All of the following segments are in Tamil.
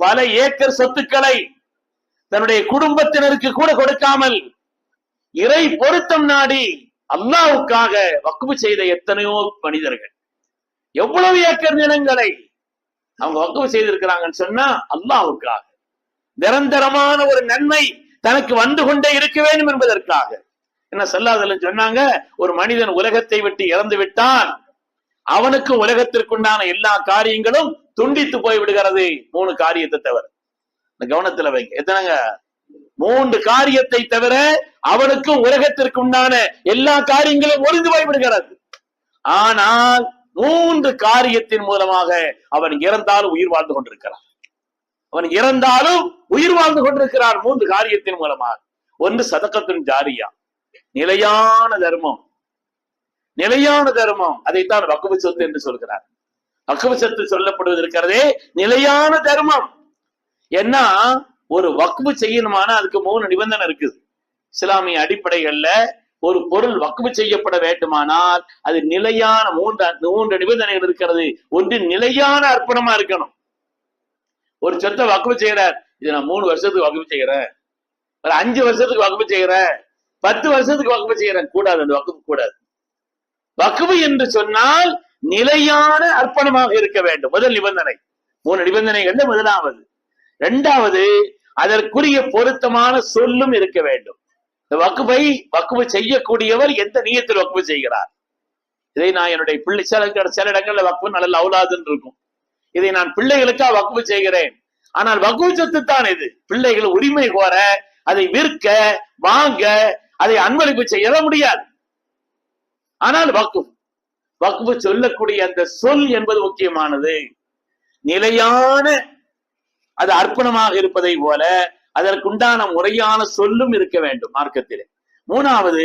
பல ஏக்கர் சொத்துக்களை தன்னுடைய குடும்பத்தினருக்கு கூட கொடுக்காமல் இறை பொருத்தம் நாடி அல்லாவுக்காக வக்குவு செய்த எத்தனையோ மனிதர்கள். எவ்வளவு ஏக்கர் நிலங்களை அவங்க வக்குவு செய்திருக்கிறாங்கன்னு சொன்னா அல்லாவுக்காக நிரந்தரமான ஒரு நன்மை தனக்கு வந்து கொண்டே இருக்க வேண்டும் என்பதற்காக. என்ன சொல்லாதல்ல சொன்னாங்க? ஒரு மனிதன் உலகத்தை விட்டு இறந்து விட்டான். அவனுக்கு உலகத்திற்குண்டான எல்லா காரியங்களும் துண்டித்து போய் விடுகிறது மூணு காரியத்தை தவிர. கவனத்துல வைங்க. எத்தனைங்க? மூன்று காரியத்தை தவிர அவனுக்கு உலகத்திற்கு உண்டான எல்லா காரியங்களும் ஒளிந்து போய் விடுகிறது. ஆனால் மூன்று காரியத்தின் மூலமாக அவன் இறந்தாலும் உயிர் வாழ்ந்து கொண்டிருக்கிறான். அவன் இறந்தாலும் உயிர் வாழ்ந்து கொண்டிருக்கிறான் மூன்று காரியத்தின் மூலமாக. ஒன்று சதக்கத்தின் ஜாரியா. நிலையான தர்மம். நிலையான தர்மம். அதைத்தான் வக்குவு சொத்து என்று சொல்கிறார். வக்குவு சொல்லப்படுவது இருக்கிறதே நிலையான தர்மம். ஏன்னா ஒரு வக்குவு செய்யணுமானா அதுக்கு மூணு நிபந்தனை இருக்குது. இஸ்லாமிய அடிப்படைகள்ல ஒரு பொருள் வக்குவு செய்யப்பட வேண்டுமானால் அது நிலையான மூன்று மூன்று நிபந்தனைகள் இருக்கிறது. ஒன்று நிலையான அர்ப்பணமா இருக்கணும். ஒரு சொத்தை வக்குவு செய்யறார். இது நான் மூணு வருஷத்துக்கு வகுப்பு செய்யறேன். ஒரு அஞ்சு வருஷத்துக்கு வகுப்பு செய்யறேன். பத்து வருஷத்துக்கு வகுப்பு செய்யறேன். கூடாது அந்த வகுப்பு கூடாது. வகுப்பு என்று சொன்னால் நிலையான அர்ப்பணமாக இருக்க வேண்டும். முதல் நிபந்தனை. மூணு நிபந்தனைகள்ல முதலாவது. இரண்டாவது அதற்குரிய பொருத்தமான சொல்லும் இருக்க வேண்டும். இந்த வக்குவை வக்குவு செய்யக்கூடியவர் எந்த நீயத்தில் வக்குவு செய்கிறார்? இதை நான் என்னுடைய பிள்ளை சில சில இடங்கள்ல வக்குவு நல்ல அவுலாதுன்னு இருக்கும். இதை நான் பிள்ளைகளுக்காக வக்குவு செய்கிறேன். ஆனால் வக்குவு சொத்து தான் இது. பிள்ளைகள் உரிமை கோர அதை விற்க வாங்க அதை அன்பளிப்பு செய்யவே முடியாது. ஆனால் வக்குவு வக்குவு சொல்லக்கூடிய அந்த சொல் என்பது முக்கியமானது. நிலையான அது அர்ப்பணமாக இருப்பதை போல அதற்குண்டான முறையான சொல்லும் இருக்க வேண்டும் மார்க்கத்திலே. மூணாவது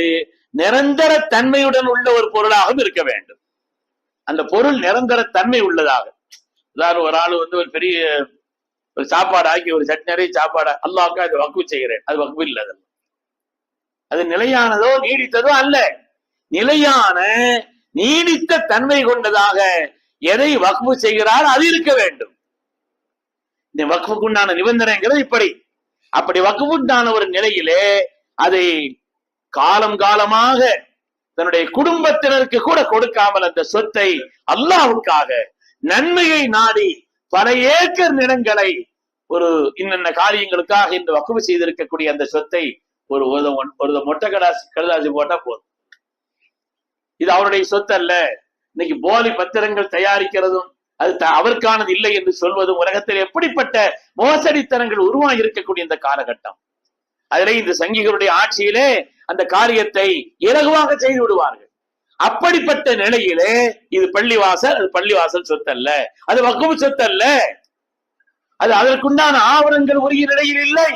நிரந்தர தன்மையுடன் உள்ள ஒரு பொருளாகவும் இருக்க வேண்டும். அந்த பொருள் நிரந்தர தன்மை உள்ளதாக. உதாரணம் ஒரு ஆள் வந்து ஒரு பெரிய ஒரு சாப்பாடு ஆக்கி ஒரு சட்னரை சாப்பாடு அல்லாவுக்கு அது வக்குவு செய்கிறேன். அது வக்குவு இல்லை அது நிலையானதோ நீடித்ததோ அல்ல. நிலையான நீடித்த தன்மை கொண்டதாக எதை வகுப்பு செய்கிறார்? அது இருக்க வேண்டும். இந்த வக்ஃபுக்குண்டான நிபந்தனைங்கிறது இப்படி. அப்படி வக்ஃபுண்டான ஒரு நிலையிலே அதை காலம் காலமாக தன்னுடைய குடும்பத்தினருக்கு கூட கொடுக்காமல் அந்த சொத்தை அல்லாவுக்காக நன்மையை நாடி பல ஏக்கர் நிலங்களை ஒரு இன்னென்ன காரியங்களுக்காக இந்த வக்குவு செய்திருக்கக்கூடிய அந்த சொத்தை ஒரு ஒரு ஒரு மொட்டை கடாசி கடுதாசி போட்டா போதும். இது அவருடைய சொத்து அல்ல இன்னைக்கு போலி பத்திரங்கள் தயாரிக்கிறதும் அது த- அவருக்கானது இல்லை என்று சொல்வதும் உலகத்தில் எப்படிப்பட்ட மோசடித்தனங்கள் உருவாகி இருக்கக்கூடிய இந்த காலகட்டம். அதிலே இந்த சங்கிகளுடைய ஆட்சியிலே அந்த காரியத்தை இலகுவாக செய்து விடுவார்கள். அப்படிப்பட்ட நிலையிலே இது பள்ளிவாசல் அது பள்ளிவாசல் சொத்து அல்ல அது வக்குவு சொத்து அல்ல அது அதற்குண்டான ஆவணங்கள் உரிய நிலையில் இல்லை.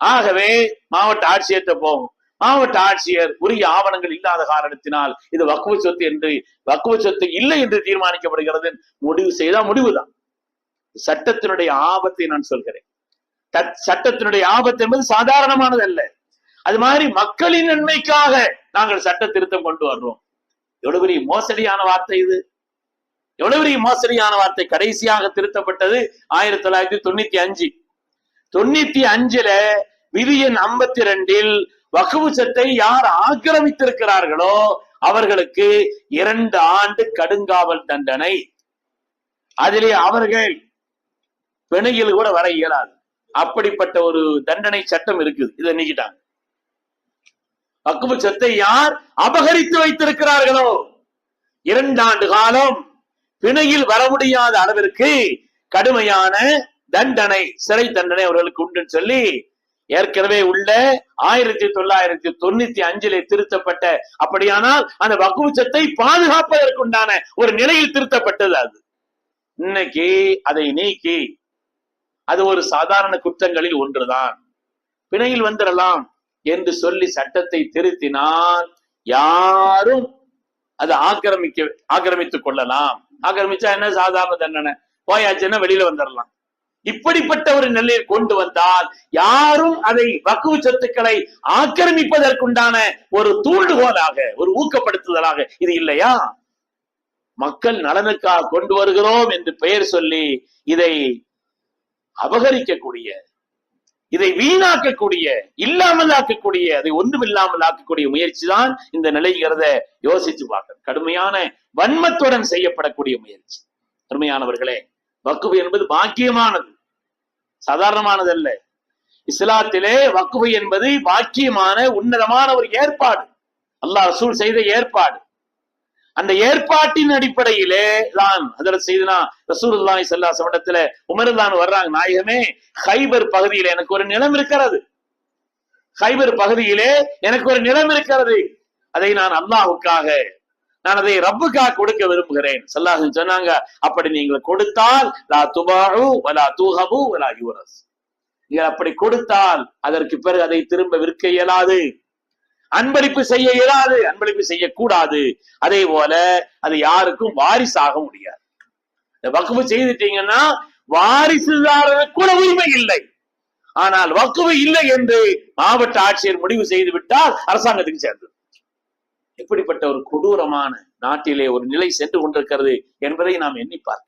ஆகவே மாவட்ட ஆட்சியர்கிட்ட போகும் மாவட்ட ஆட்சியர் உரிய ஆவணங்கள் இல்லாத காரணத்தினால் இது வக்குவ சொத்து என்று வக்குவ சொத்து இல்லை என்று தீர்மானிக்கப்படுகிறது. முடிவு செய்தால் முடிவுதான். சட்டத்தினுடைய ஆபத்தை நான் சொல்கிறேன். தத்- சட்டத்தினுடைய ஆபத்து என்பது சாதாரணமானது அல்ல. அது மாதிரி மக்களின் நன்மைக்காக நாங்கள் சட்ட திருத்தம் கொண்டு வர்றோம். எவ்வளவு பெரிய மோசடியான வார்த்தை இது. எவ்வளவு பெரிய மோசடியான வார்த்தை. கடைசியாக திருத்தப்பட்டது ஆயிரத்தி தொள்ளாயிரத்தி தொண்ணூத்தி அஞ்சு. தொண்ணூத்தி அஞ்சுல விதி எண் ஐம்பத்தி ரெண்டில் வகுவு சத்தை யார் ஆக்கிரமித்திருக்கிறார்களோ அவர்களுக்கு இரண்டு ஆண்டு கடுங்காவல் தண்டனை. அதிலே அவர்கள் பிணையில் கூட வர இயலாது. அப்படிப்பட்ட ஒரு தண்டனை சட்டம் இருக்குது. இதை நீக்கிட்டாங்க. வக்குவு சொத்தை யார் அபகரித்து வைத்திருக்கிறார்களோ? இரண்டாண்டு காலம் பிணையில் வர முடியாத அளவிற்கு கடுமையான தண்டனை சிறை தண்டனை அவர்களுக்கு உண்டுன்னு சொல்லி ஏற்கனவே உள்ள ஆயிரத்தி தொள்ளாயிரத்தி தொண்ணூத்தி அஞ்சிலே திருத்தப்பட்ட அப்படியானால் அந்த வகுச்சத்தை பாதுகாப்பதற்குண்டான ஒரு நிலையில் திருத்தப்பட்டது அது. இன்னைக்கு அதை நீக்கி அது ஒரு சாதாரண குற்றங்களில் ஒன்றுதான். பிணையில் வந்துடலாம் என்று சொல்லி சட்டத்தை திருத்தினால் யாரும் அதை ஆக்கிரமிக்க ஆக்கிரமித்துக் கொள்ளலாம். ஆக்கிரமிச்சா என்ன சாதாரண தண்டனை? போயாச்சுன்னா வெளியில வந்துடலாம். இப்படிப்பட்ட ஒரு நிலையை கொண்டு வந்தால் யாரும் அதை வக்குவு சொத்துக்களை ஆக்கிரமிப்பதற்குண்டான ஒரு தூண்டுகோலாக ஒரு ஊக்கப்படுத்துதலாக இது இல்லையா? மக்கள் நலனுக்காக கொண்டு வருகிறோம் என்று பெயர் சொல்லி இதை அபகரிக்கக்கூடிய இதை வீணாக்கக்கூடிய இல்லாமல் ஆக்கக்கூடிய அதை ஒன்றுமில்லாமல் ஆக்கக்கூடிய முயற்சி தான் இந்த நிலைங்கிறத யோசிச்சு பார்க்க கடுமையான வன்மத்துடன் செய்யப்படக்கூடிய முயற்சி. அருமையானவர்களே வக்குஃபு என்பது பாக்கியமானது. சாதாரணமானது அல்ல இஸ்லாத்திலே வக்குஃபு என்பது பாக்கியமான உன்னதமான ஒரு ஏற்பாடு. அல்லாஹ் ரசூல் செய்த ஏற்பாடு. அந்த ஏற்பாட்டின் அடிப்படையிலே தான் அதில் செய்தனா ரசூலுல்லாஹி சல்லா சமடத்துல வஸல்லத்துல உமர்தான் வர்றாங்க. நாயகமே ஹைபர் பகுதியில எனக்கு ஒரு நிலம் இருக்கிறது. ஹைபர் பகுதியிலே எனக்கு ஒரு நிலம் இருக்கிறது. அதை நான் அல்லாஹ்வுக்காக நான் அதை ரப்புக்காக கொடுக்க விரும்புகிறேன். சல்லாஹன் சொன்னாங்க அப்படி நீங்கள் கொடுத்தால் லா துபாஹு வலா தூகமு வலா யூரஸ் நீங்கள் அப்படி கொடுத்தால் அதற்கு பிறகு அதை திரும்ப விற்க இயலாது. அன்பளிப்பு செய்ய இயலாது அன்பளிப்பு செய்யக்கூடாது. அதே போல அது யாருக்கும் வாரிசாக முடியாது. இந்த வக்குவு செய்துட்டீங்கன்னா வாரிசுதாரர் கூட உரிமை இல்லை. ஆனால் வக்குவு இல்லை என்று மாவட்ட ஆட்சியர் முடிவு செய்து விட்டால் அரசாங்கத்துக்கு சேர்ந்தது இப்படிப்பட்ட ஒரு கொடூரமான நாட்டிலே ஒரு நிலை சென்று கொண்டிருக்கிறது என்பதை நாம் எண்ணி பார்க்க